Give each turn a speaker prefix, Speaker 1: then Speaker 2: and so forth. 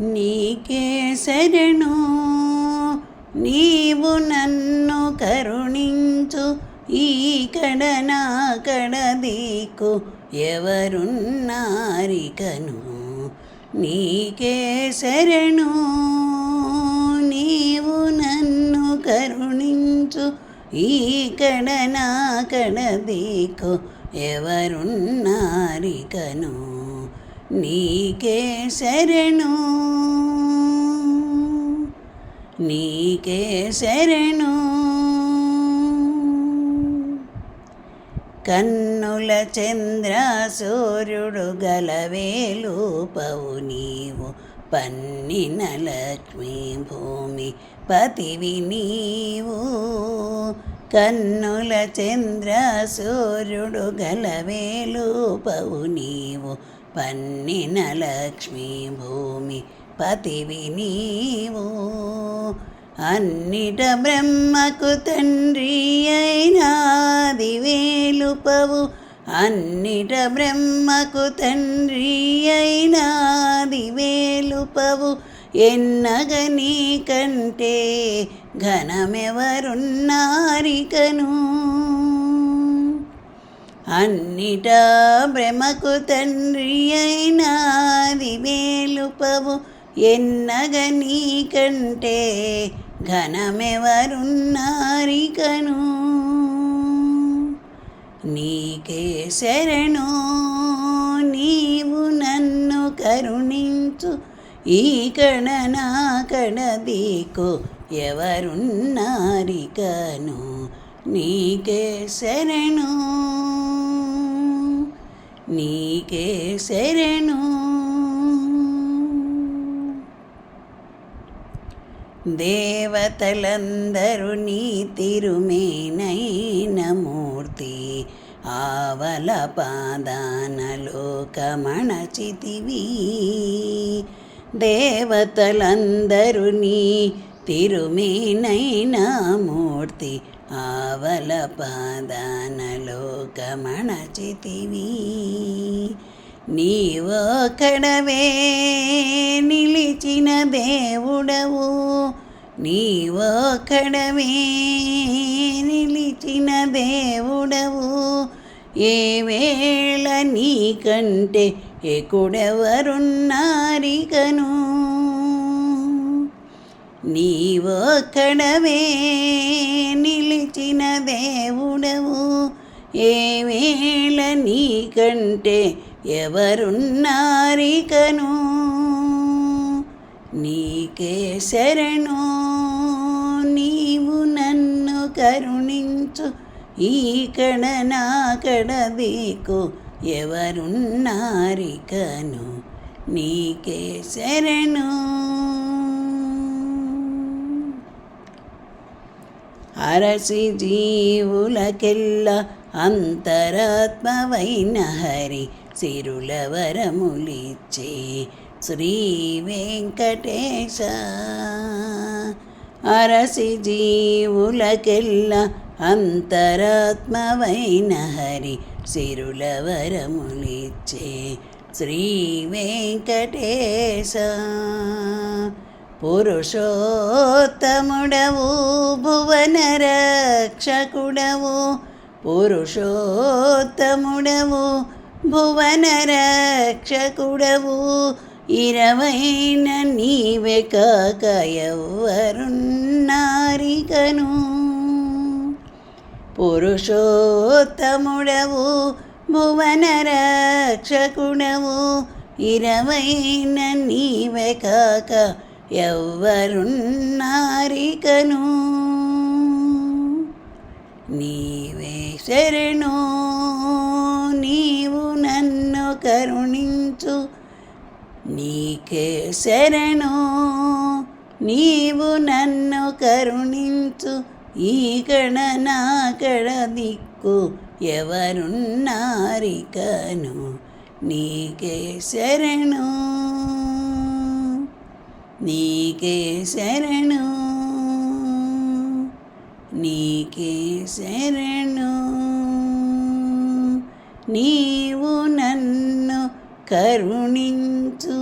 Speaker 1: నీకే శరణు. నీవు నన్ను కరుణించు. ఈ కడ నా ఎవరున్నారికను. నీకే శరణు. నీవు నన్ను కరుణించు. ఈ కడ నా ఎవరున్నారికను. నీకే శరణు. నీకే శరణు. కన్నుల చంద్ర సూర్యుడు గలవేలుపవు నీవు పన్నిన లక్ష్మీ భూమి పతివి నీవు. కన్నుల చంద్ర సూర్యుడు గలవేలుపవు నీవు పన్నిన లక్ష్మీ భూమి పతివి నీవు. అన్నిట బ్రహ్మకు తండ్రి అయినాది వేలుపవు అన్నిట బ్రహ్మకు తండ్రి అయినాది వేలుపవు ఎన్నగ నీ కంటే ఘనమెవరున్నారికను? అన్నిట బ్రహ్మకు తండ్రి అయినాది వేలుపవు ఎన్నగ నీ కంటే ఘనమెవరున్నారికను? నీకే శరణు నీవు నన్ను కరుణించు. ఈ కణ నా కణ దీకు ఎవరున్నారికను? నీకే శరణు నీకే శరణు. దేవతలందరూ నీ తిరుమేనైన మూర్తి ఆవల పాదానలో కమణచితివి దేవతలందరూ నీ తిరుమేనైన మూర్తి ఆవల పాదానలో కమణచితివి కడవే నిలిచిన దేవుడవు. నీవొక్కడవే నిలిచిన దేవుడవు. ఏ వేళ నీకంటే ఎకుడెవరున్నారికను నీవో కడవే ఏ వేళ నీకంటే ఎవరున్నారికను? నీకే శరణు నీవు నన్ను కరుణించు. ఈ కడ నా కడ దిక్కు ఎవరున్నారికను? నీకే శరణు. అరసి జీవులకెల్లా అంతరాత్మవైన హరి సిరుల వరములిచ్చే శ్రీ వెంకటేశ. అరసి జీవులకెల్ల అంతరాత్మవైన హరి సిరుల వరములిచ్చే శ్రీ వెంకటేశ. పురుషోత్తముడవు భువన రక్షకుడవు పురుషోత్తముడవు భువన రక్షకుడవు ఇరవైన నీవే కాక ఎవ్వరున్నారికను. పురుషోత్తముడవు భువన రక్షకుడవు ఇరవైన నీవే కాక ఎవ్వరున్నారికను. నీవే శరణు నీవు నన్ను కరుణించు. నీకే శరణు నీవు నన్ను కరుణించు. ఈ కడ నా కడ దిక్కు ఎవరున్నారికను నీకే శరణు నీకే శరణు నీకే శరణు. నీవు నన్ను కరుణించు.